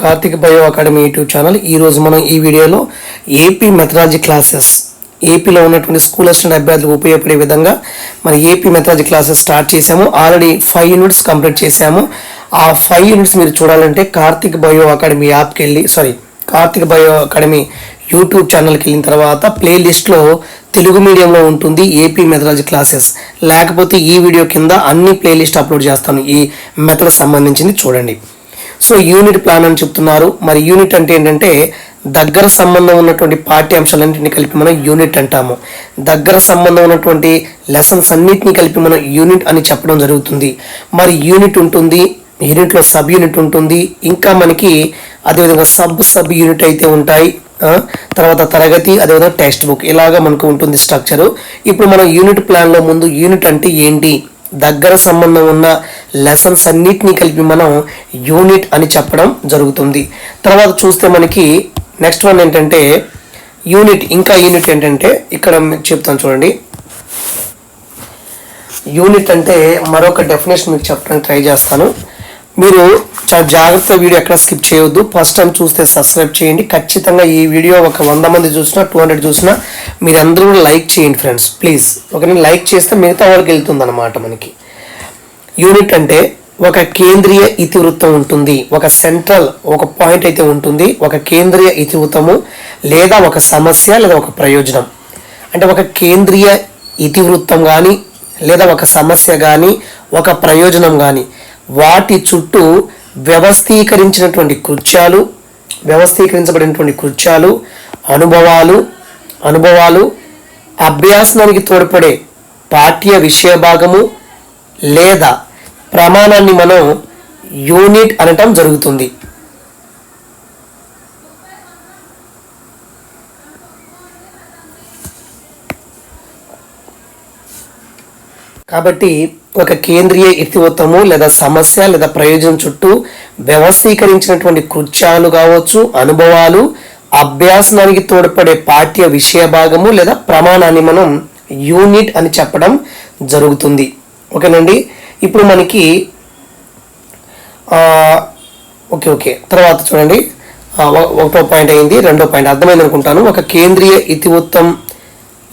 Karthik Bio Academy YouTube channel. ఈరోజు మనం ఈ వీడియోలో ఏపీ మెథడాలజీ క్లాసెస్ ఏపీలో ఉన్నటువంటి స్కూల్ అసిస్టెంట్ అభ్యర్థులకు ఉపయోగపడే విధంగా మరి ఏపీ మెథడాలజీ క్లాసెస్ స్టార్ట్ చేసాము ఆల్రెడీ ఫైవ్ యూనిట్స్ కంప్లీట్ చేసాము ఆ ఫైవ్ యూనిట్స్ మీరు చూడాలంటే కార్తిక్ బయో అకాడమీ యాప్కి వెళ్ళి sorry Karthik Bio Academy YouTube ఛానల్కి వెళ్ళిన తర్వాత ప్లేలిస్ట్లో తెలుగు మీడియంలో ఉంటుంది ఏపీ మెథడాలజీ క్లాసెస్. లేకపోతే ఈ వీడియో కింద అన్ని ప్లేలిస్ట్ అప్లోడ్ చేస్తాను. ఈ మెథడ్ సంబంధించింది చూడండి. సో యూనిట్ ప్లాన్ అని చెప్తున్నారు. మరి యూనిట్ అంటే ఏంటంటే దగ్గర సంబంధం ఉన్నటువంటి పాఠ్యాంశాలన్నింటినీ కలిపి మనం యూనిట్ అంటాము. దగ్గర సంబంధం ఉన్నటువంటి లెసన్స్ అన్నిటిని కలిపి మనం యూనిట్ అని చెప్పడం జరుగుతుంది. మరి యూనిట్ ఉంటుంది యూనిట్లో సబ్ యూనిట్ ఉంటుంది. ఇంకా మనకి అదేవిధంగా సబ్ సబ్ యూనిట్ అయితే ఉంటాయి. తర్వాత తరగతి అదేవిధంగా టెక్స్ట్ బుక్ ఇలాగా మనకు ఉంటుంది స్ట్రక్చరు. ఇప్పుడు మనం యూనిట్ ప్లాన్లో ముందు యూనిట్ అంటే ఏంటి? దగ్గర సంబంధం ఉన్న లెసన్స్ అన్నిటినీ కలిపి మనం యూనిట్ అని చెప్పడం జరుగుతుంది. తర్వాత చూస్తే మనకి నెక్స్ట్ వన్ ఏంటంటే యూనిట్ ఇంకా యూనిట్ ఏంటంటే ఇక్కడ మీకు చెప్తాను చూడండి. యూనిట్ అంటే మరొక డెఫినేషన్ మీకు చెప్పడానికి ట్రై చేస్తాను. మీరు చాలా జాగ్రత్త వీడియో ఎక్కడ స్కిప్ చేయొద్దు. ఫస్ట్ టైం చూస్తే సబ్స్క్రైబ్ చేయండి. ఖచ్చితంగా ఈ వీడియో ఒక వంద మంది చూసినా టూ హండ్రెడ్ చూసినా మీరందరూ కూడా లైక్ చేయండి ఫ్రెండ్స్ ప్లీజ్ ఒకరిని లైక్ చేస్తే మిగతా వాళ్ళకి వెళ్తుంది అనమాట మనకి. యూనిట్ అంటే ఒక కేంద్రీయ ఇతివృత్తం ఉంటుంది. ఒక సెంట్రల్ ఒక పాయింట్ అయితే ఉంటుంది. ఒక కేంద్రీయ ఇతివృత్తము లేదా ఒక సమస్య లేదా ఒక ప్రయోజనం. అంటే ఒక కేంద్రీయ ఇతివృత్తం కానీ లేదా ఒక సమస్య కానీ ఒక ప్రయోజనం కానీ వాటి చుట్టూ వ్యవస్థీకరించినటువంటి కృత్యాలు వ్యవస్థీకరించబడినటువంటి కృత్యాలు అనుభవాలు అనుభవాలు అభ్యాసనానికి తోడ్పడే పాఠ్య విషయ భాగము లేదా ప్రమాణాన్ని మనం యూనిట్ అనటం జరుగుతుంది. కాబట్టి ఒక కేంద్రీయ ఇతివృత్తము లేదా సమస్య లేదా ప్రయోజనం చుట్టూ వ్యవస్థీకరించినటువంటి కృత్యాలు కావచ్చు అనుభవాలు అభ్యాసనానికి తోడ్పడే పాఠ్య విషయ భాగము లేదా ప్రమాణాన్ని మనం యూనిట్ అని చెప్పడం జరుగుతుంది. ఓకేనండి? ఇప్పుడు మనకి ఓకే ఓకే. తర్వాత చూడండి. ఒక- ఒకటో పాయింట్ అయింది రెండో పాయింట్ అర్థమైంది అనుకుంటాను ఒక కేంద్రీయ ఇతివృత్తం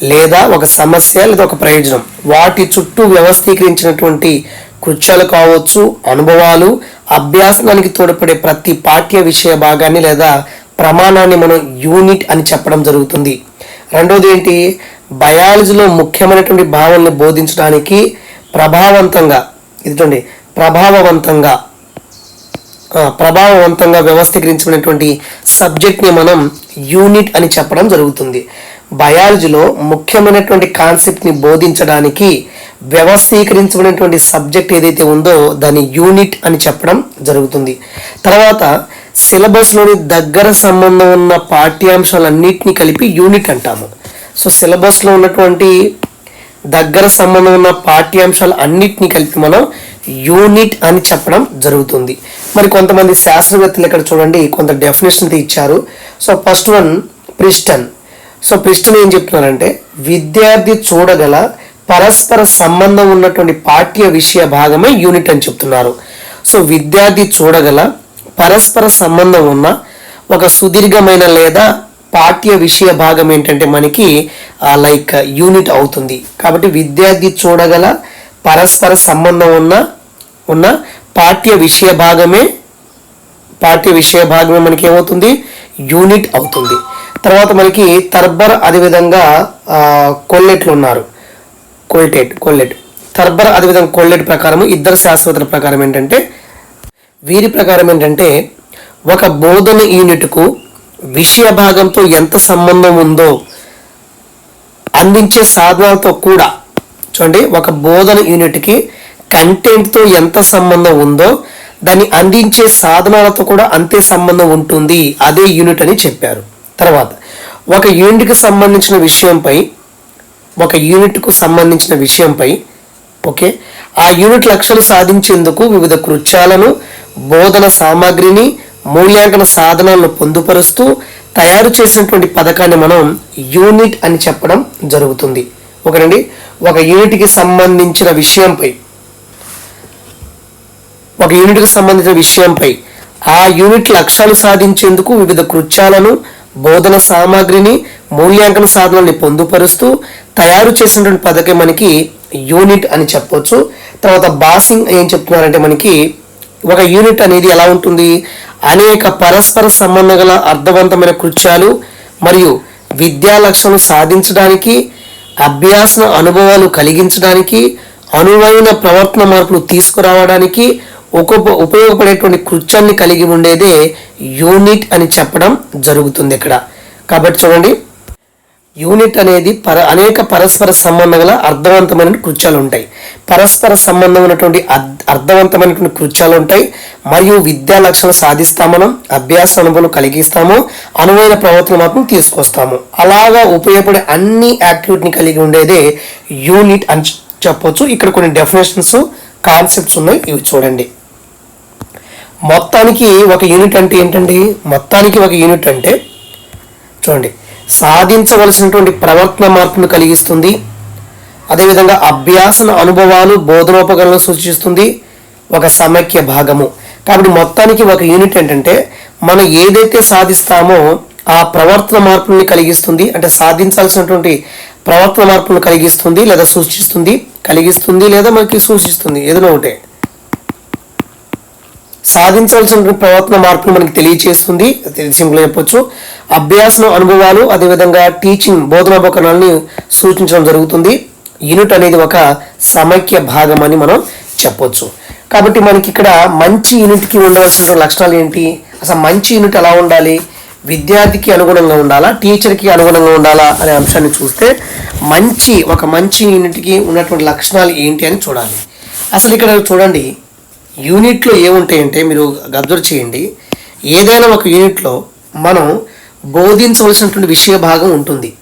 లేదా ఒక సమస్య లేదా ఒక ప్రయోజనం. వాటి చుట్టూ వ్యవస్థీకరించినటువంటి కృత్యాలు కావచ్చు అనుభవాలు అభ్యాసనానికి తోడ్పడే ప్రతి పాఠ్య విషయ భాగాన్ని లేదా ప్రమాణాన్ని మనం యూనిట్ అని చెప్పడం జరుగుతుంది. రెండోది ఏంటి? బయాలజీలో ముఖ్యమైనటువంటి భావనలు బోధించడానికి ప్రభావవంతంగా ఇది ప్రభావవంతంగా ప్రభావవంతంగా వ్యవస్థీకరించబడినటువంటి సబ్జెక్ట్ని మనం యూనిట్ అని చెప్పడం జరుగుతుంది. బయాలజీలో ముఖ్యమైనటువంటి కాన్సెప్ట్ని బోధించడానికి వ్యవస్థీకరించబడినటువంటి సబ్జెక్ట్ ఏదైతే ఉందో దాని యూనిట్ అని చెప్పడం జరుగుతుంది. తర్వాత సిలబస్లోని దగ్గర సంబంధం ఉన్న పాఠ్యాంశాలన్నింటినీ కలిపి యూనిట్ అంటాము. సో సిలబస్లో ఉన్నటువంటి దగ్గర సంబంధం ఉన్న పాఠ్యాంశాలు అన్నిటినీ కలిపి మనం యూనిట్ అని చెప్పడం జరుగుతుంది. మరి కొంతమంది శాస్త్రవేత్తలు ఇక్కడ చూడండి కొంత డెఫినేషన్ ఇచ్చారు. So first one Preston. So Preston ఏం చెప్తున్నారంటే విద్యార్థి చూడగల పరస్పర సంబంధం ఉన్నటువంటి పాఠ్య విషయ భాగమే యూనిట్ అని చెప్తున్నారు. సో విద్యార్థి చూడగల పరస్పర సంబంధం ఉన్న ఒక సుదీర్ఘమైన లేదా పాఠ్య విషయ భాగం ఏంటంటే మనకి లైక్ యూనిట్ అవుతుంది. కాబట్టి విద్యార్థి చూడగల పరస్పర సంబంధం ఉన్న ఉన్న పాఠ్య విషయ భాగమే పాఠ్య విషయ భాగమే మనకి ఏమవుతుంది? యూనిట్ అవుతుంది. తర్వాత మనకి తర్బర్ అదేవిధంగా కొల్లెట్లు ఉన్నారు కొల్టెట్ కొల్లెట్. తర్బర్ అదేవిధంగా కొల్లెట్ ప్రకారం ఇద్దరు శాస్త్రవేత్తల ప్రకారం ఏంటంటే వీరి ప్రకారం ఏంటంటే ఒక బోధన యూనిట్కు విషయ భాగంతో ఎంత సంబంధం ఉందో అందించే సాధనాలతో కూడా చూడండి ఒక బోధన యూనిట్కి కంటెంట్తో ఎంత సంబంధం ఉందో దాన్ని అందించే సాధనాలతో కూడా అంతే సంబంధం ఉంటుంది అదే యూనిట్ అని చెప్పారు. తర్వాత ఒక యూనిట్కి సంబంధించిన విషయంపై ఒక యూనిట్కు సంబంధించిన విషయంపై ఓకే? ఆ యూనిట్ లక్ష్యాలు సాధించేందుకు వివిధ కృత్యాలను బోధన సామాగ్రిని మూల్యాంకన సాధనాలను పొందుపరుస్తూ తయారు చేసినటువంటి పథకాన్ని మనం యూనిట్ అని చెప్పడం జరుగుతుంది. ఓకేనండి? ఒక యూనిట్కి సంబంధించిన విషయంపై ఒక యూనిట్కి సంబంధించిన విషయంపై ఆ యూనిట్ లక్ష్యాలు సాధించేందుకు వివిధ కృత్యాలను బోధన సామాగ్రిని మూల్యాంకన సాధనల్ని పొందుపరుస్తూ తయారు చేసినటువంటి పథకం మనకి యూనిట్ అని చెప్పొచ్చు. తర్వాత బాసింగ్ ఏం చెప్తున్నారంటే మనకి ఒక యూనిట్ అనేది ఎలా ఉంటుంది? అనేక పరస్పర సంబంధం గల అర్థవంతమైన కృత్యాలు మరియు విద్యా లక్ష్యాలను సాధించడానికి అభ్యాసన అనుభవాలు కలిగించడానికి అనువైన ప్రవర్తన మార్పులు తీసుకురావడానికి ఒక ఉపయోగపడేటువంటి కృత్యాన్ని కలిగి ఉండేదే యూనిట్ అని చెప్పడం జరుగుతుంది ఇక్కడ. కాబట్టి చూడండి. యూనిట్ అనేది పర అనేక పరస్పర సంబంధం గల అర్థవంతమైన కృత్యాలు ఉంటాయి. పరస్పర సంబంధం ఉన్నటువంటి అర్థ- అర్థవంతమైనటువంటి కృత్యాలు ఉంటాయి. మరియు విద్యా లక్ష్యాలు సాధిస్తాం మనం అభ్యాస అనుభవం కలిగిస్తాము అనువైన ప్రవర్తన మాత్రం తీసుకొస్తాము. అలాగా ఉపయోగపడే అన్ని యాక్టివిటీని కలిగి ఉండేదే యూనిట్ అని చెప్పొచ్చు. ఇక్కడ కొన్ని డెఫినేషన్స్ కాన్సెప్ట్స్ ఉన్నాయి. ఇవి చూడండి. మొత్తానికి ఒక యూనిట్ అంటే ఏంటండి? మొత్తానికి ఒక యూనిట్ అంటే చూడండి సాధించవలసినటువంటి ప్రవర్తన మార్పును కలిగిస్తుంది. అదేవిధంగా అభ్యాసన అనుభవాలు బోధనోపకరణలు సూచిస్తుంది. ఒక సమైక్య భాగము. కాబట్టి మొత్తానికి ఒక యూనిట్ ఏంటంటే మనం ఏదైతే సాధిస్తామో ఆ ప్రవర్తన మార్పుల్ని కలిగిస్తుంది. అంటే సాధించాల్సినటువంటి ప్రవర్తన మార్పులను కలిగిస్తుంది లేదా సూచిస్తుంది. కలిగిస్తుంది లేదా మనకి సూచిస్తుంది. ఏదైనా ఒకటే. సాధించవలసిన ప్రవర్తన మార్పులు మనకి తెలియచేస్తుంది. సింపుల్ చెప్పొచ్చు. అభ్యాసం అనుభవాలు అదేవిధంగా టీచింగ్ బోధనోపకరణాలని సూచించడం జరుగుతుంది. యూనిట్ అనేది ఒక సమైక్య భాగం అని మనం చెప్పొచ్చు. కాబట్టి మనకి ఇక్కడ మంచి యూనిట్కి ఉండవలసిన లక్షణాలు ఏంటి? అసలు మంచి యూనిట్ ఎలా ఉండాలి? విద్యార్థికి అనుగుణంగా ఉండాలా? టీచర్కి అనుగుణంగా ఉండాలా? అనే అంశాన్ని చూస్తే మంచి ఒక మంచి యూనిట్కి ఉన్నటువంటి లక్షణాలు ఏంటి అని చూడాలి. అసలు ఇక్కడ చూడండి. యూనిట్లో ఏముంటాయంటే మీరు అబ్జర్వ్ చేయండి. ఏదైనా ఒక యూనిట్లో మనం బోధించవలసినటువంటి విషయ భాగం ఉంటుంది.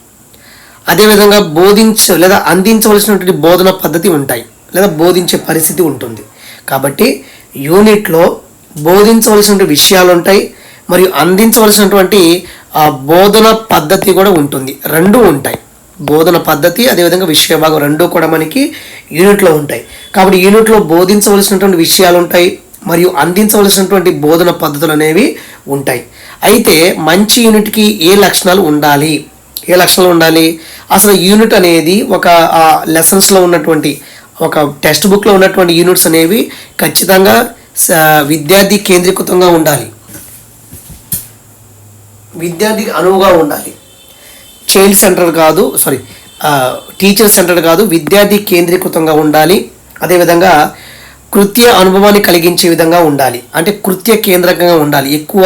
అదేవిధంగా బోధించ లేదా అందించవలసినటువంటి బోధన పద్ధతి ఉంటాయి. లేదా బోధించే పరిస్థితి ఉంటుంది. కాబట్టి యూనిట్లో బోధించవలసిన విషయాలు ఉంటాయి. మరియు అందించవలసినటువంటి ఆ బోధన పద్ధతి కూడా ఉంటుంది. రెండు ఉంటాయి. బోధన పద్ధతి అదేవిధంగా విషయభాగం రెండూ రెండు కూడా మనకి యూనిట్లో ఉంటాయి. కాబట్టి యూనిట్లో బోధించవలసినటువంటి విషయాలు ఉంటాయి మరియు అందించవలసినటువంటి బోధన పద్ధతులు అనేవి ఉంటాయి. అయితే మంచి యూనిట్కి ఏ లక్షణాలు ఉండాలి? ఏ లక్షణాలు ఉండాలి? అసలు యూనిట్ అనేది ఒక లెసన్స్లో ఉన్నటువంటి ఒక టెక్స్ట్ బుక్లో ఉన్నటువంటి యూనిట్స్ అనేవి ఖచ్చితంగా విద్యార్థి కేంద్రీకృతంగా ఉండాలి. విద్యార్థికి అనువుగా ఉండాలి. చైల్డ్ సెంటర్ కాదు సారీ టీచర్ సెంటర్ కాదు విద్యార్థి కేంద్రీకృతంగా ఉండాలి. అదేవిధంగా కృత్య అనుభవాన్ని కలిగించే విధంగా ఉండాలి. అంటే కృత్య కేంద్రకంగా ఉండాలి. ఎక్కువ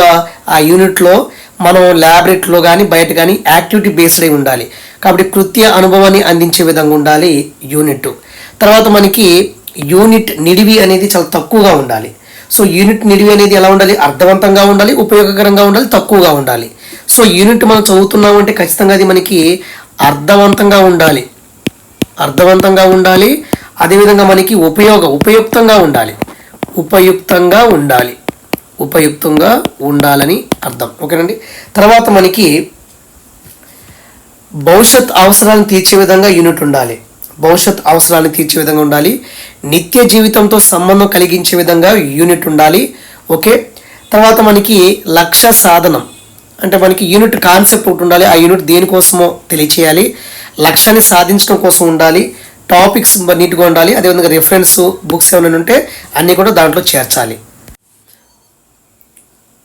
ఆ యూనిట్లో మనం ల్యాబొరేటరీలో కానీ బయట కానీ యాక్టివిటీ బేస్డ్ అయి ఉండాలి. కాబట్టి కృత్య అనుభవాన్ని అందించే విధంగా ఉండాలి యూనిట్. తర్వాత మనకి యూనిట్ నిడివి అనేది చాలా తక్కువగా ఉండాలి. సో యూనిట్ నిడివి అనేది ఎలా ఉండాలి? అర్థవంతంగా ఉండాలి ఉపయోగకరంగా ఉండాలి తక్కువగా ఉండాలి. సో యూనిట్ మనం చదువుతున్నామంటే ఖచ్చితంగా అది మనకి అర్థవంతంగా ఉండాలి. అర్థవంతంగా ఉండాలి అదేవిధంగా మనకి ఉపయోగ ఉపయుక్తంగా ఉండాలి. ఉపయుక్తంగా ఉండాలి. ఉపయుక్తంగా ఉండాలని అర్థం. ఓకేనండి? తర్వాత మనకి భవిష్యత్ అవసరాలను తీర్చే విధంగా యూనిట్ ఉండాలి. భవిష్యత్ అవసరాలను తీర్చే విధంగా ఉండాలి. నిత్య జీవితంతో సంబంధం కలిగించే విధంగా యూనిట్ ఉండాలి. ఓకే? తర్వాత మనకి లక్ష్య సాధనం. అంటే మనకి యూనిట్ కాన్సెప్ట్ ఒకటి ఉండాలి. ఆ యూనిట్ దేనికోసమో తెలియచేయాలి. లక్ష్యాన్ని సాధించడం కోసం ఉండాలి. టాపిక్స్ నీట్గా ఉండాలి. అదేవిధంగా రిఫరెన్స్ బుక్స్ ఏమైనా ఉంటే అన్నీ కూడా దాంట్లో చేర్చాలి.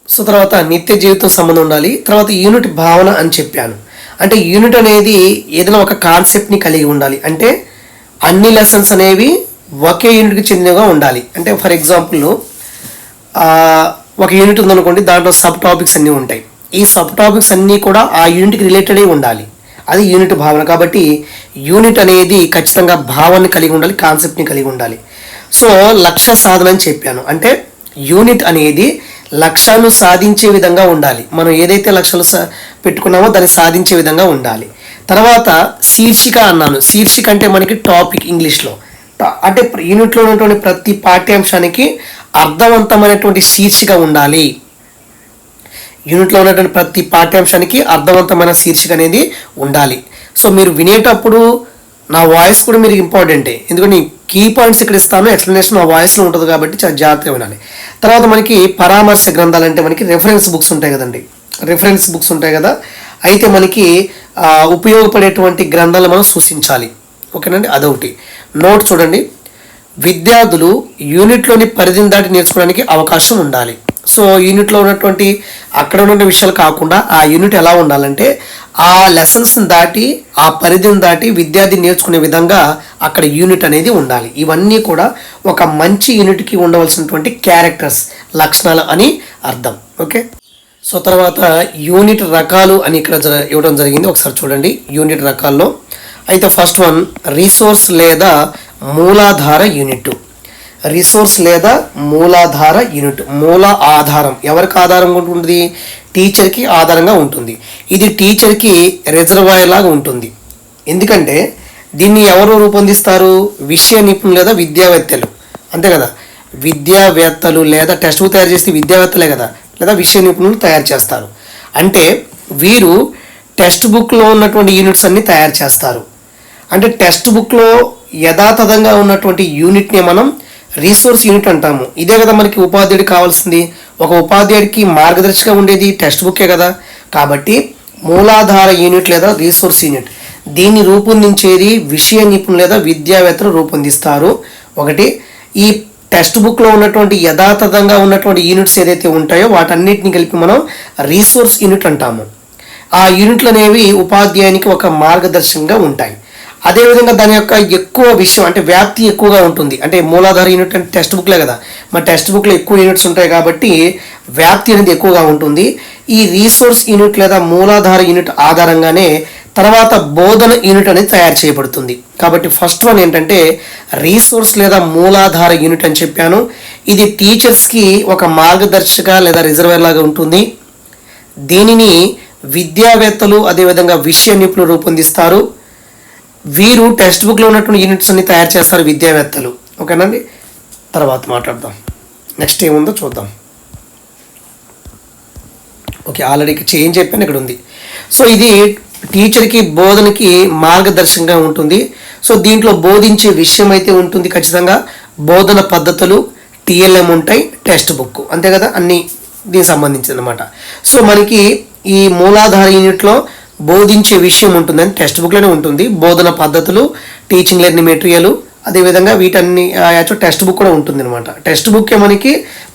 సో తర్వాత నిత్య జీవితం సంబంధం ఉండాలి. తర్వాత యూనిట్ భావన అని చెప్పాను. అంటే యూనిట్ అనేది ఏదైనా ఒక కాన్సెప్ట్ని కలిగి ఉండాలి. అంటే అన్ని లెసన్స్ అనేవి ఒకే యూనిట్కి చెందినగా ఉండాలి. అంటే ఫర్ ఎగ్జాంపుల్ ఒక యూనిట్ ఉందనుకోండి దాంట్లో సబ్ టాపిక్స్ అన్నీ ఉంటాయి. ఈ సబ్ టాపిక్స్ అన్నీ కూడా ఆ యూనిట్కి రిలేటెడ్ అయి ఉండాలి. అది యూనిట్ భావన. కాబట్టి యూనిట్ అనేది ఖచ్చితంగా భావాన్ని కలిగి ఉండాలి కాన్సెప్ట్ని కలిగి ఉండాలి. సో లక్ష్య సాధన అని చెప్పాను. అంటే యూనిట్ అనేది లక్ష్యాన్ని సాధించే విధంగా ఉండాలి. మనం ఏదైతే లక్ష్యాలు సా- పెట్టుకున్నామో దాన్ని సాధించే విధంగా ఉండాలి. తర్వాత శీర్షిక అన్నాను. శీర్షిక అంటే మనకి టాపిక్ ఇంగ్లీష్లో. అంటే యూనిట్లో ఉన్నటువంటి ప్రతి పాఠ్యాంశానికి అర్థవంతమైనటువంటి శీర్షిక ఉండాలి. యూనిట్లో ఉన్నటువంటి ప్రతి పాఠ్యాంశానికి అర్థవంతమైన శీర్షిక అనేది ఉండాలి. సో మీరు వినేటప్పుడు నా వాయిస్ కూడా మీరు ఇంపార్టెంటే ఎందుకంటే కీ పాయింట్స్ ఇక్కడ ఇస్తాను ఎక్స్ప్లెనేషన్ ఆ వాయిస్లో ఉంటుంది కాబట్టి చాలా జాగ్రత్తగా వినాలి. తర్వాత మనకి పరామర్శ గ్రంథాలు అంటే మనకి రెఫరెన్స్ బుక్స్ ఉంటాయి కదండి. రెఫరెన్స్ బుక్స్ ఉంటాయి కదా. అయితే మనకి ఉపయోగపడేటువంటి గ్రంథాలు మనం సూచించాలి. ఓకేనండి అదొకటి. నోట్ చూడండి. విద్యార్థులు యూనిట్లోని పరిధిని దాటి నేర్చుకోవడానికి అవకాశం ఉండాలి. సో యూనిట్లో ఉన్నటువంటి అక్కడ ఉన్న విషయాలు కాకుండా ఆ యూనిట్ ఎలా ఉండాలంటే ఆ లెసన్స్ని దాటి ఆ పరిధిని దాటి విద్యార్థి నేర్చుకునే విధంగా అక్కడ యూనిట్ అనేది ఉండాలి. ఇవన్నీ కూడా ఒక మంచి యూనిట్కి ఉండవలసినటువంటి క్యారెక్టర్స్ లక్షణాలు అని అర్థం. ఓకే? సో తర్వాత యూనిట్ రకాలు అని ఇక్కడ జర- ఇవ్వడం జరిగింది. ఒకసారి చూడండి. యూనిట్ రకాల్లో. అయితే ఫస్ట్ వన్ రీసోర్స్ లేదా మూలాధార యూనిట్. రిసోర్స్ లేదా మూలాధార యూనిట్ మూల ఆధారం. ఎవరికి ఆధారంగా ఉంటుంది? టీచర్కి ఆధారంగా ఉంటుంది. ఇది టీచర్కి రిజర్వాయర్ లాగా ఉంటుంది. ఎందుకంటే దీన్ని ఎవరు రూపొందిస్తారు? విషయ నిపుణులు లేదా విద్యావేత్తలు. అంతే కదా? విద్యావేత్తలు లేదా టెస్ట్ బుక్ తయారు చేస్తే విద్యావేత్తలే కదా? లేదా విషయ నిపుణులు తయారు చేస్తారు. అంటే వీరు టెక్స్ట్ బుక్లో ఉన్నటువంటి యూనిట్స్ అన్నీ తయారు చేస్తారు. అంటే టెక్స్ట్ బుక్లో యథాతథంగా ఉన్నటువంటి యూనిట్ని మనం రీసోర్స్ యూనిట్ అంటాము. ఇదే కదా మనకి ఉపాధ్యాయుడు కావాల్సింది. ఒక ఉపాధ్యాయుడికి మార్గదర్శిగా ఉండేది టెక్స్ట్ బుక్కే కదా. కాబట్టి మూలాధార యూనిట్ లేదా రీసోర్స్ యూనిట్. దీన్ని రూపొందించేది విషయ నిపుణులు లేదా విద్యావేత్తలు రూపొందిస్తారు. ఒకటి ఈ టెక్స్ట్ బుక్లో ఉన్నటువంటి యథాతథంగా ఉన్నటువంటి యూనిట్స్ ఏదైతే ఉంటాయో వాటన్నిటిని కలిపి మనం రీసోర్స్ యూనిట్ అంటాము. ఆ యూనిట్లు అనేవి ఉపాధ్యాయునికి ఒక మార్గదర్శకంగా ఉంటాయి. అదేవిధంగా దాని యొక్క ఎక్కువ విషయం అంటే వ్యాప్తి ఎక్కువగా ఉంటుంది. అంటే మూలాధార యూనిట్ అంటే టెక్స్ట్ బుక్లే కదా. మన టెక్స్ట్ బుక్లో ఎక్కువ యూనిట్స్ ఉంటాయి కాబట్టి వ్యాప్తి అనేది ఎక్కువగా ఉంటుంది. ఈ రీసోర్స్ యూనిట్ లేదా మూలాధార యూనిట్ ఆధారంగానే తర్వాత బోధన యూనిట్ అనేది తయారు చేయబడుతుంది. కాబట్టి ఫస్ట్ వన్ ఏంటంటే రీసోర్స్ లేదా మూలాధార యూనిట్ అని చెప్పాను. ఇది టీచర్స్కి ఒక మార్గదర్శక లేదా రిజర్వేర్ లాగా ఉంటుంది. దీనిని విద్యావేత్తలు అదేవిధంగా విషయ నిపుణులు రూపొందిస్తారు. వీరు టెక్స్ట్ బుక్లో ఉన్నటువంటి యూనిట్స్ అన్ని తయారు చేస్తారు విద్యావేత్తలు. ఓకేనండి తర్వాత మాట్లాడదాం. నెక్స్ట్ ఏముందో చూద్దాం. ఓకే ఆల్రెడీ చేంజ్ చెప్పాను ఇక్కడ ఉంది. సో ఇది టీచర్కి బోధనకి మార్గదర్శకంగా ఉంటుంది. సో దీంట్లో బోధించే విషయం అయితే ఉంటుంది ఖచ్చితంగా. బోధన పద్ధతులు టీఎల్ఎం ఉంటాయి టెక్స్ట్ బుక్. అంతే కదా? అన్ని దీనికి సంబంధించింది అనమాట సో మనకి ఈ మూలాధార యూనిట్లో బోధించే విషయం ఉంటుందని టెక్స్ట్ బుక్లోనే ఉంటుంది. బోధన పద్ధతులు టీచింగ్ లెర్నింగ్ మెటీరియల్ అదేవిధంగా వీటన్ని యాక్చువల్ టెక్స్ట్ బుక్ కూడా ఉంటుంది అనమాట టెక్స్ట్ బుక్ మనకి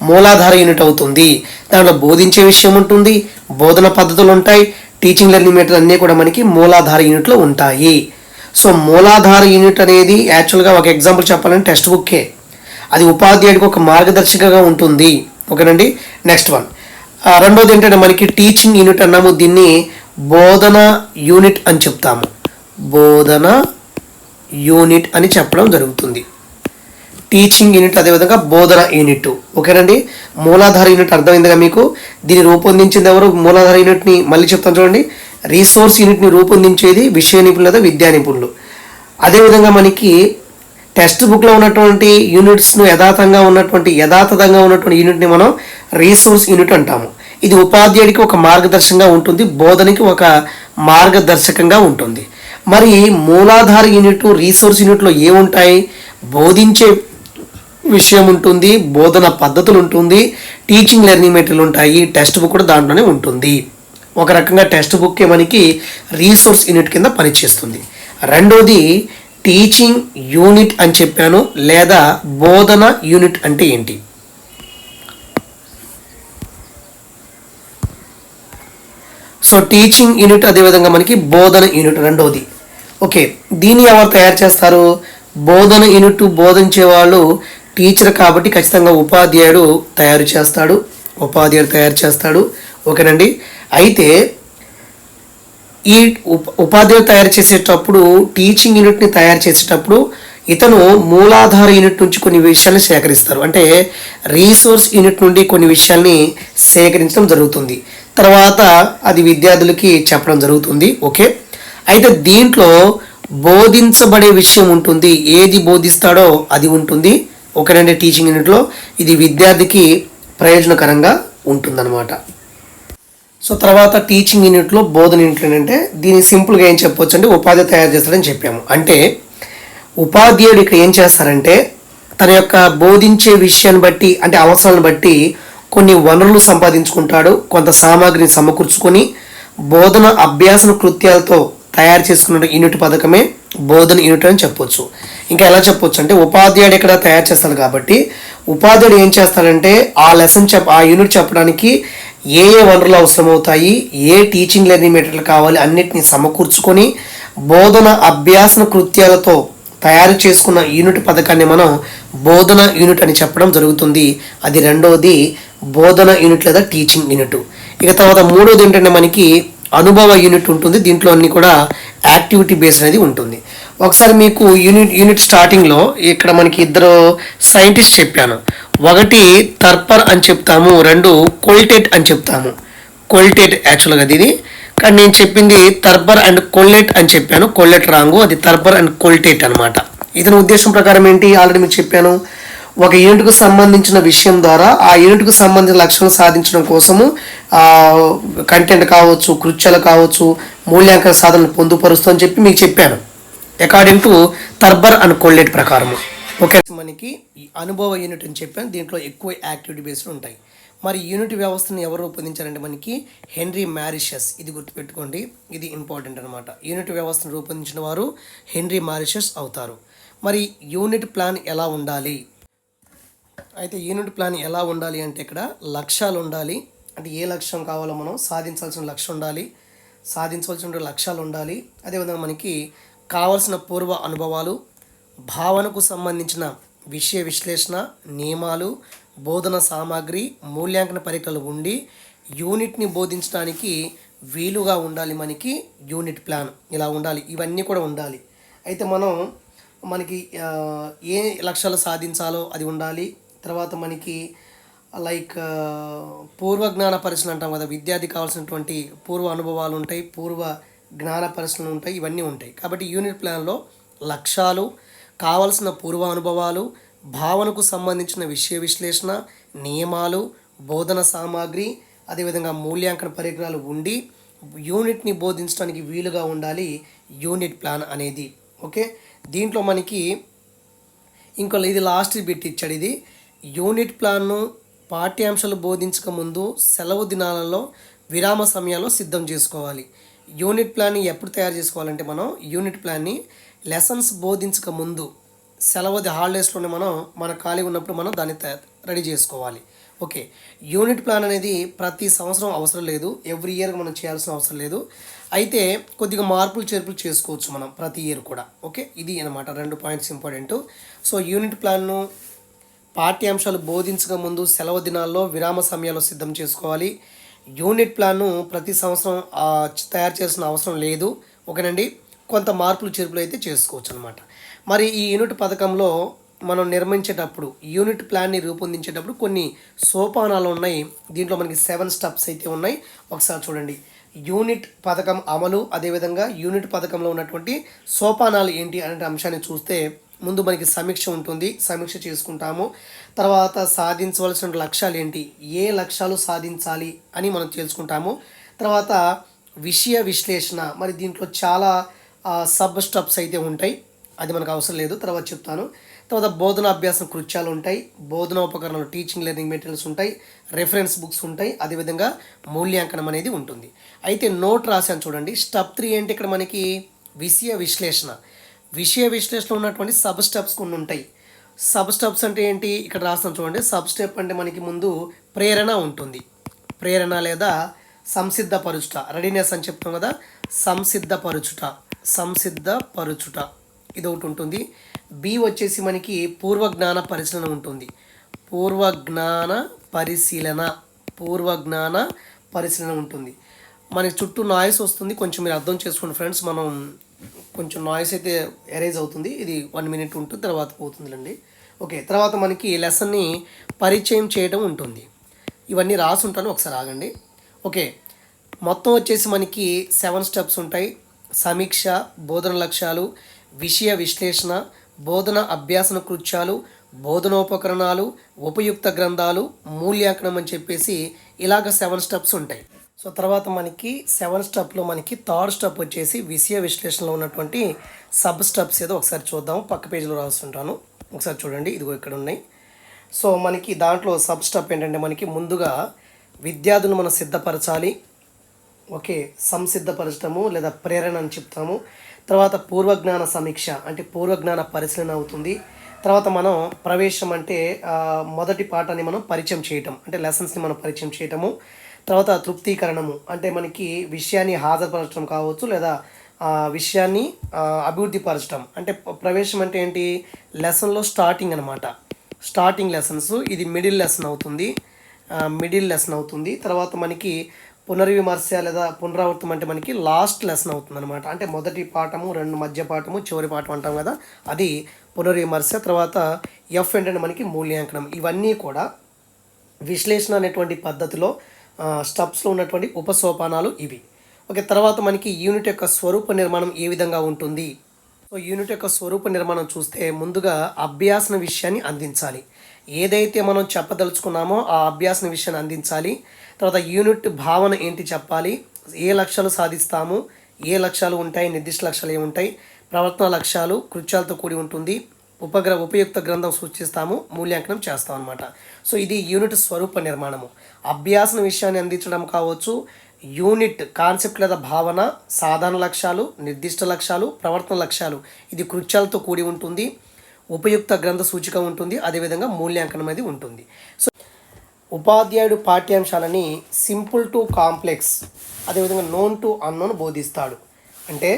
మూలాధార యూనిట్ అవుతుంది. దాంట్లో బోధించే విషయం ఉంటుంది బోధన పద్ధతులు ఉంటాయి టీచింగ్ లెర్నింగ్ మెటీరియల్ అన్నీ కూడా మనకి మూలాధార యూనిట్లో ఉంటాయి. సో మూలాధార యూనిట్ అనేది యాక్చువల్గా ఒక ఎగ్జాంపుల్ చెప్పాలంటే టెక్స్ట్ బుక్కే అది ఉపాధ్యాయుడికి ఒక మార్గదర్శకగా ఉంటుంది. ఓకేనండి? Next one. రెండోది ఏంటంటే మనకి టీచింగ్ యూనిట్ అన్నాము. దీన్ని బోధన యూనిట్ అని చెప్తాము. బోధన యూనిట్ అని చెప్పడం జరుగుతుంది. టీచింగ్ యూనిట్ అదేవిధంగా బోధన యూనిట్. ఓకేనండి? మూలాధార యూనిట్ అర్థమైందిగా మీకు? దీన్ని రూపొందించింది ఎవరు? మూలాధార యూనిట్ని మళ్ళీ చెప్తాను చూడండి. రీసోర్స్ యూనిట్ని రూపొందించేది విషయ నిపుణులు లేదా విద్యా నిపుణులు. అదేవిధంగా మనకి టెక్స్ట్ బుక్లో ఉన్నటువంటి యూనిట్స్ను యథాతంగా ఉన్నటువంటి యథాతథంగా ఉన్నటువంటి యూనిట్ని మనం రీసోర్స్ యూనిట్ అంటాము. ఇది ఉపాధ్యాయుడికి ఒక మార్గదర్శకంగా ఉంటుంది బోధనకి ఒక మార్గదర్శకంగా ఉంటుంది. మరి మూలాధార యూనిట్ రీసోర్స్ యూనిట్లో ఏముంటాయి బోధించే విషయం ఉంటుంది బోధన పద్ధతులు ఉంటుంది టీచింగ్ లెర్నింగ్ మెటీరియల్ ఉంటాయి టెక్స్ట్ బుక్ కూడా దాంట్లోనే ఉంటుంది. ఒక రకంగా టెక్స్ట్ బుక్ మనకి రీసోర్స్ యూనిట్ కింద పనిచేస్తుంది. రెండోది టీచింగ్ యూనిట్ అని చెప్పాను లేదా బోధన యూనిట్ అంటే ఏంటి? సో టీచింగ్ యూనిట్ అదేవిధంగా మనకి బోధన యూనిట్ రెండవది. ఓకే దీన్ని ఎవరు తయారు చేస్తారు? బోధన యూనిట్ బోధించే వాళ్ళు టీచర్ కాబట్టి ఖచ్చితంగా ఉపాధ్యాయుడు తయారు చేస్తాడు. ఉపాధ్యాయుడు తయారు చేస్తాడు. ఓకేనండి అయితే ఈ ఉప ఉపాధ్యాయుడు తయారు చేసేటప్పుడు టీచింగ్ యూనిట్ని తయారు చేసేటప్పుడు ఇతను మూలాధార యూనిట్ నుంచి కొన్ని విషయాలను సేకరిస్తారు. అంటే రీసోర్స్ యూనిట్ నుండి కొన్ని విషయాల్ని సేకరించడం జరుగుతుంది. తర్వాత అది విద్యార్థులకి చెప్పడం జరుగుతుంది ఓకే? అయితే దీంట్లో బోధించబడే విషయం ఉంటుంది. ఏది బోధిస్తాడో అది ఉంటుంది. ఓకేనండి టీచింగ్ యూనిట్లో ఇది విద్యార్థికి ప్రయోజనకరంగా ఉంటుందన్నమాట. సో తర్వాత టీచింగ్ యూనిట్లో బోధన యూనిట్ ఏంటంటే దీన్ని సింపుల్గా ఏం చెప్పొచ్చు అంటే ఉపాధి తయారు చేస్తాడని చెప్పాము. అంటే ఉపాధ్యాయుడు ఇక్కడ ఏం చేస్తారంటే తన యొక్క బోధించే విషయాన్ని బట్టి అంటే అవసరాలను బట్టి కొన్ని వనరులు సంపాదించుకుంటాడు కొంత సామాగ్రిని సమకూర్చుకొని బోధన అభ్యాసన కృత్యాలతో తయారు చేసుకున్న యూనిట్ పథకమే బోధన యూనిట్ అని చెప్పొచ్చు. ఇంకా ఎలా చెప్పొచ్చు అంటే ఉపాధ్యాయుడు ఇక్కడ తయారు చేస్తాడు కాబట్టి ఉపాధ్యాయుడు ఏం చేస్తాడంటే ఆ లెసన్ చెప్ ఆ యూనిట్ చెప్పడానికి ఏ ఏ వనరులు అవసరమవుతాయి ఏ టీచింగ్ లెర్నింగ్ మెటీరియల్ కావాలి అన్నిటిని సమకూర్చుకొని బోధన అభ్యాసన కృత్యాలతో తయారు చేసుకున్న యూనిట్ పథకాన్ని మనం బోధన యూనిట్ అని చెప్పడం జరుగుతుంది. అది రెండవది బోధన యూనిట్ లేదా టీచింగ్ యూనిట్ ఇక తర్వాత మూడోది ఏంటంటే మనకి అనుభవ యూనిట్ ఉంటుంది. దీంట్లో అన్ని కూడా యాక్టివిటీ బేస్ అనేది ఉంటుంది. ఒకసారి మీకు యూనిట్ యూనిట్ స్టార్టింగ్లో ఇక్కడ మనకి ఇద్దరు సైంటిస్ట్ చెప్పాను. ఒకటి తర్పర్ అని చెప్తాము రెండు కొల్టెట్ అని చెప్తాము. కొల్టెట్ యాక్చువల్గా అది ఇది కానీ నేను చెప్పింది తర్బర్ అండ్ కొల్లెట్ అని చెప్పాను. కొల్లెట్ రాంగు అది తర్బర్ అండ్ కొల్టేట్ అనమాట ఇతని ఉద్దేశం ప్రకారం ఏంటి? ఆల్రెడీ మీకు చెప్పాను. ఒక యూనిట్కు సంబంధించిన విషయం ద్వారా ఆ యూనిట్కు సంబంధించిన లక్ష్యం సాధించడం కోసము కంటెంట్ కావచ్చు కృత్యాలు కావచ్చు మూల్యాంకన సాధనను పొందుపరుస్తూ అని చెప్పి మీకు చెప్పాను. According to Thurber and Collette ప్రకారము. ఓకే మనకి ఈ అనుభవ యూనిట్ అని చెప్పాను. దీంట్లో ఎక్కువ యాక్టివిటీ బేస్డ్ ఉంటాయి. మరి యూనిట్ వ్యవస్థను ఎవరు రూపొందించారంటే మనకి హెన్రీ మ్యారిషస్ ఇది గుర్తుపెట్టుకోండి. ఇది ఇంపార్టెంట్ అనమాట యూనిట్ వ్యవస్థను రూపొందించిన వారు హెన్రీ మారిషస్ అవుతారు. మరి యూనిట్ ప్లాన్ ఎలా ఉండాలి? అయితే యూనిట్ ప్లాన్ ఎలా ఉండాలి అంటే ఇక్కడ లక్ష్యాలు ఉండాలి. అంటే ఏ లక్ష్యం కావాలో మనం సాధించాల్సిన లక్ష్యం ఉండాలి. సాధించవలసిన లక్ష్యాలు ఉండాలి. అదేవిధంగా మనకి కావలసిన పూర్వ అనుభవాలు భావనకు సంబంధించిన విషయ విశ్లేషణ నియమాలు బోధన సామాగ్రి మూల్యాంకన పరికరాలు ఉండి యూనిట్ని బోధించడానికి వీలుగా ఉండాలి మనకి యూనిట్ ప్లాన్. ఇలా ఉండాలి. ఇవన్నీ కూడా ఉండాలి. అయితే మనం మనకి ఏ లక్ష్యాలు సాధించాలో అది ఉండాలి. తర్వాత మనకి లైక్ పూర్వ జ్ఞాన పరిశీలన అంటాం కదా విద్యార్థి కావాల్సినటువంటి పూర్వ అనుభవాలు ఉంటాయి పూర్వ జ్ఞాన పరిశీలనలు ఉంటాయి ఇవన్నీ ఉంటాయి. కాబట్టి యూనిట్ ప్లాన్లో లక్ష్యాలు కావలసిన పూర్వ అనుభవాలు భావనకు సంబంధించిన విషయ విశ్లేషణ నియమాలు బోధన సామాగ్రి అదేవిధంగా మూల్యాంకన పరికరాలు ఉండి యూనిట్ని బోధించడానికి వీలుగా ఉండాలి యూనిట్ ప్లాన్ అనేది. ఓకే? దీంట్లో మనకి ఇంకో ఇది లాస్ట్ బిట్ ఇచ్చాడు ఇది. యూనిట్ ప్లాన్ను పాఠ్యాంశాలు బోధించక ముందు సెలవు దినాలలో విరామ సమయాల్లో సిద్ధం చేసుకోవాలి. యూనిట్ ప్లాన్ని ఎప్పుడు తయారు చేసుకోవాలంటే మనం యూనిట్ ప్లాన్ని లెసన్స్ బోధించక ముందు సెలవు హాలిడేస్లోనే మనం మన ఖాళీ ఉన్నప్పుడు మనం దాన్ని రెడీ చేసుకోవాలి. ఓకే. యూనిట్ ప్లాన్ అనేది ప్రతి సంవత్సరం అవసరం లేదు. ఎవ్రీ ఇయర్ మనం చేయాల్సిన అవసరం లేదు. అయితే కొద్దిగా మార్పులు చేర్పులు చేసుకోవచ్చు మనం ప్రతి ఇయర్ కూడా. ఓకే. ఇది అనమాట రెండు పాయింట్స్ ఇంపార్టెంట్. సో యూనిట్ ప్లాన్ను పాఠ్యాంశాలు బోధించక ముందు సెలవు దినాల్లో విరామ సమయాల్లో సిద్ధం చేసుకోవాలి. యూనిట్ ప్లాన్ను ప్రతి సంవత్సరం తయారు చేసిన అవసరం లేదు. ఓకేనండి? కొంత మార్పులు చేర్పులు అయితే చేసుకోవచ్చు అనమాట మరి ఈ యూనిట్ పథకంలో మనం నిర్మించేటప్పుడు యూనిట్ ప్లాన్ని రూపొందించేటప్పుడు కొన్ని సోపానాలు ఉన్నాయి. దీంట్లో మనకి సెవెన్ స్టెప్స్ అయితే ఉన్నాయి. ఒకసారి చూడండి. యూనిట్ పథకం అమలు అదేవిధంగా యూనిట్ పథకంలో ఉన్నటువంటి సోపానాలు ఏంటి అనే అంశాన్ని చూస్తే ముందు మనకి సమీక్ష ఉంటుంది. సమీక్ష చేసుకుంటాము. తర్వాత సాధించవలసిన లక్ష్యాలు ఏంటి ఏ లక్ష్యాలు సాధించాలి అని మనం తెలుసుకుంటాము తర్వాత విషయ విశ్లేషణ. మరి దీంట్లో చాలా సబ్ స్టెప్స్ అయితే ఉంటాయి. అది మనకు అవసరం లేదు. తర్వాత చెప్తాను. తర్వాత బోధన అభ్యాసం కృత్యాలు ఉంటాయి. బోధన ఉపకరణాలు టీచింగ్ లెర్నింగ్ మెటీరియల్స్ ఉంటాయి. రెఫరెన్స్ బుక్స్ ఉంటాయి. అదేవిధంగా మూల్యాంకనం అనేది ఉంటుంది. అయితే నోట్ రాశాను చూడండి. స్టెప్ త్రీ ఏంటి ఇక్కడ మనకి? విషయ విశ్లేషణ. విషయ విశ్లేషణ ఉన్నటువంటి సబ్ స్టెప్స్ కొన్ని ఉంటాయి. సబ్ స్టెప్స్ అంటే ఏంటి? ఇక్కడ రాస్తాను చూడండి. సబ్ స్టెప్ అంటే మనకి ముందు ప్రేరణ ఉంటుంది. ప్రేరణ లేదా సంసిద్ధపరుచుట. రెడీనెస్ అని చెప్తాం కదా. సంసిద్ధపరుచుట. సంసిద్ధపరుచుట. ఇది ఒకటి ఉంటుంది. బి వచ్చేసి మనకి పూర్వ జ్ఞాన పరిశీలన ఉంటుంది. పూర్వ జ్ఞాన పరిశీలన. పూర్వ జ్ఞాన పరిశీలన ఉంటుంది. మనకి చుట్టూ నాయిస్ వస్తుంది. కొంచెం మీరు అర్థం చేసుకోండి ఫ్రెండ్స్. మనం కొంచెం నాయిస్ అయితే ఎరేజ్ అవుతుంది. ఇది వన్ మినిట్ ఉంటుంది తర్వాత పోతుందిలండి. ఓకే తర్వాత మనకి లెసన్ని పరిచయం చేయడం ఉంటుంది. ఇవన్నీ రాసుంటాను ఒకసారి ఆగండి. ఓకే మొత్తం వచ్చేసి మనకి సెవెన్ స్టెప్స్ ఉంటాయి. సమీక్ష బోధన లక్ష్యాలు విషయ విశ్లేషణ బోధన అభ్యాసన కృత్యాలు బోధనోపకరణాలు ఉపయుక్త గ్రంథాలు మూల్యాంకనం అని చెప్పేసి ఇలాగ సెవెన్ స్టెప్స్ ఉంటాయి. సో తర్వాత మనకి సెవెన్ స్టెప్లో మనకి థర్డ్ స్టెప్ వచ్చేసి విషయ విశ్లేషణలో ఉన్నటువంటి సబ్ స్టెప్స్ ఏదో ఒకసారి చూద్దాము పక్క పేజీలో రాస్తుంటాను. ఒకసారి చూడండి. ఇదిగో ఇక్కడ ఉన్నాయి. సో మనకి దాంట్లో సబ్ స్టెప్ ఏంటంటే మనకి ముందుగా విద్యార్థులను మనం సిద్ధపరచాలి. ఓకే. సంసిద్ధపరచడము లేదా ప్రేరణ అని చెప్తాము. తర్వాత పూర్వజ్ఞాన సమీక్ష అంటే పూర్వజ్ఞాన పరిశీలన అవుతుంది. తర్వాత మనం ప్రవేశం అంటే మొదటి పాఠాన్ని మనం పరిచయం చేయటం. అంటే లెసన్స్ని మనం పరిచయం చేయటము. తర్వాత తృప్తీకరణము. అంటే మనకి విషయాన్ని హాజరుపరచడం కావచ్చు లేదా విషయాన్ని అభివృద్ధి పరచడం అంటే ప్రవేశం అంటే ఏంటి? లెసన్లో స్టార్టింగ్ అనమాట స్టార్టింగ్ లెసన్స్ ఇది మిడిల్ లెసన్ అవుతుంది. మిడిల్ లెసన్ అవుతుంది. తర్వాత మనకి పునర్విమర్శ లేదా పునరావృతం అంటే మనకి లాస్ట్ లెసన్ అవుతుంది అనమాట అంటే మొదటి పాఠము రెండు మధ్య పాఠము చివరి పాఠం అంటాం కదా. అది పునర్విమర్శ తర్వాత ఎఫ్ ఏంటంటే మనకి మూల్యాంకనం. ఇవన్నీ కూడా విశ్లేషణ అనేటువంటి పద్ధతిలో స్టెప్స్లో ఉన్నటువంటి ఉపసోపానాలు ఇవి. ఓకే తర్వాత మనకి యూనిట్ యొక్క స్వరూప నిర్మాణం ఏ విధంగా ఉంటుంది? సో యూనిట్ యొక్క స్వరూప నిర్మాణం చూస్తే ముందుగా అభ్యాసన విషయాన్ని అందించాలి. ఏదైతే మనం చెప్పదలుచుకున్నామో ఆ అభ్యాసన విషయాన్ని అందించాలి. తర్వాత యూనిట్ భావన ఏంటి చెప్పాలి? ఏ లక్ష్యాలు సాధిస్తాము? ఏ లక్ష్యాలు ఉంటాయి? నిర్దిష్ట లక్ష్యాలు ఏముంటాయి? ప్రవర్తన లక్ష్యాలు కృత్యాలతో కూడి ఉంటుంది. ఉపగ్ర ఉపయుక్త గ్రంథం సూచిస్తాము మూల్యాంకనం చేస్తాం అనమాట సో ఇది యూనిట్ స్వరూప నిర్మాణము. అభ్యాసన విషయాన్ని అందించడం కావచ్చు యూనిట్ కాన్సెప్ట్ లేదా భావన సాధారణ లక్ష్యాలు నిర్దిష్ట లక్ష్యాలు ప్రవర్తన లక్ష్యాలు. ఇది కృత్యాలతో కూడి ఉంటుంది ఉపయుక్త గ్రంథ సూచిక ఉంటుంది అదేవిధంగా మూల్యాంకనం అనేది ఉంటుంది. సో ఉపాధ్యాయుడు పాఠ్యాంశాలని సింపుల్ టు కాంప్లెక్స్ అదేవిధంగా నోన్ టు అన్నోన్ బోధిస్తాడు. అంటే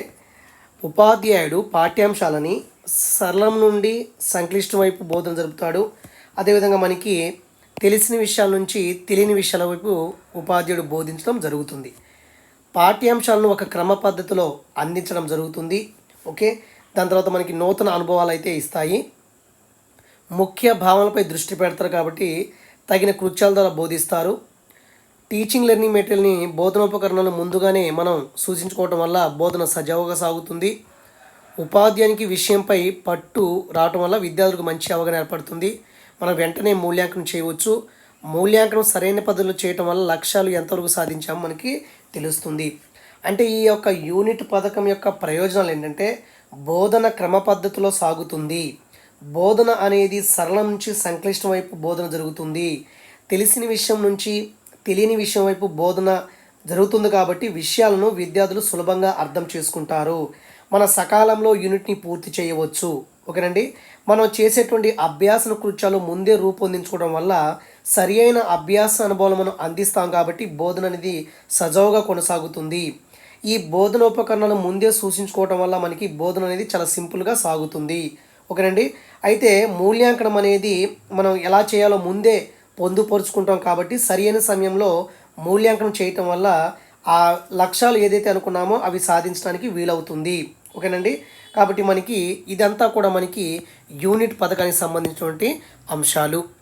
ఉపాధ్యాయుడు పాఠ్యాంశాలని సరళం నుండి సంక్లిష్టం వైపు బోధన జరుపుతాడు. అదేవిధంగా మనకి తెలిసిన విషయాల నుంచి తెలియని విషయాల వైపు ఉపాధ్యాయుడు బోధించడం జరుగుతుంది. పాఠ్యాంశాలను ఒక క్రమ పద్ధతిలో అందించడం జరుగుతుంది. ఓకే? దాని తర్వాత మనకి నూతన అనుభవాలు అయితే ఇస్తాయి. ముఖ్య భావనలపై దృష్టి పెడతారు కాబట్టి తగిన కృత్యాల ద్వారా బోధిస్తారు. టీచింగ్ లెర్నింగ్ మెటీరియల్ని బోధనోపకరణలు ముందుగానే మనం సూచించుకోవటం వల్ల బోధన సజావుగా సాగుతుంది. ఉపాధ్యాయునికి విషయంపై పట్టు రావటం వల్ల విద్యార్థులకు మంచి అవగాహన ఏర్పడుతుంది. మనం వెంటనే మూల్యాంకనం చేయవచ్చు. మూల్యాంకనం సరైన పద్ధతిలో చేయటం వల్ల లక్ష్యాలు ఎంతవరకు సాధించామో మనకి తెలుస్తుంది. అంటే ఈ యొక్క యూనిట్ పథకం యొక్క ప్రయోజనాలు ఏంటంటే బోధన క్రమ పద్ధతిలో సాగుతుంది. బోధన అనేది సరళం నుంచి సంక్లిష్టం వైపు బోధన జరుగుతుంది. తెలిసిన విషయం నుంచి తెలియని విషయం వైపు బోధన జరుగుతుంది కాబట్టి విషయాలను విద్యార్థులు సులభంగా అర్థం చేసుకుంటారు. మన సకాలంలో యూనిట్ని పూర్తి చేయవచ్చు. ఓకేనండి? మనం చేసేటువంటి అభ్యాసన కృత్యాలు ముందే రూపొందించుకోవడం వల్ల సరి అయిన అభ్యాస అనుభవాలు మనం అందిస్తాం కాబట్టి బోధన అనేది సజావుగా కొనసాగుతుంది. ఈ బోధన ఉపకరణాలు ముందే సూచించుకోవడం వల్ల మనకి బోధన అనేది చాలా సింపుల్గా సాగుతుంది. ఓకేనండి? అయితే మూల్యాంకనం అనేది మనం ఎలా చేయాలో ముందే పొందుపరుచుకుంటాం కాబట్టి సరైన సమయంలో మూల్యాంకనం చేయటం వల్ల ఆ లక్ష్యాలు ఏదైతే అనుకున్నామో అవి సాధించడానికి వీలవుతుంది. ఓకేనండి? కాబట్టి మనకి ఇదంతా కూడా మనకి యూనిట్ పథకానికి సంబంధించినటువంటి అంశాలు.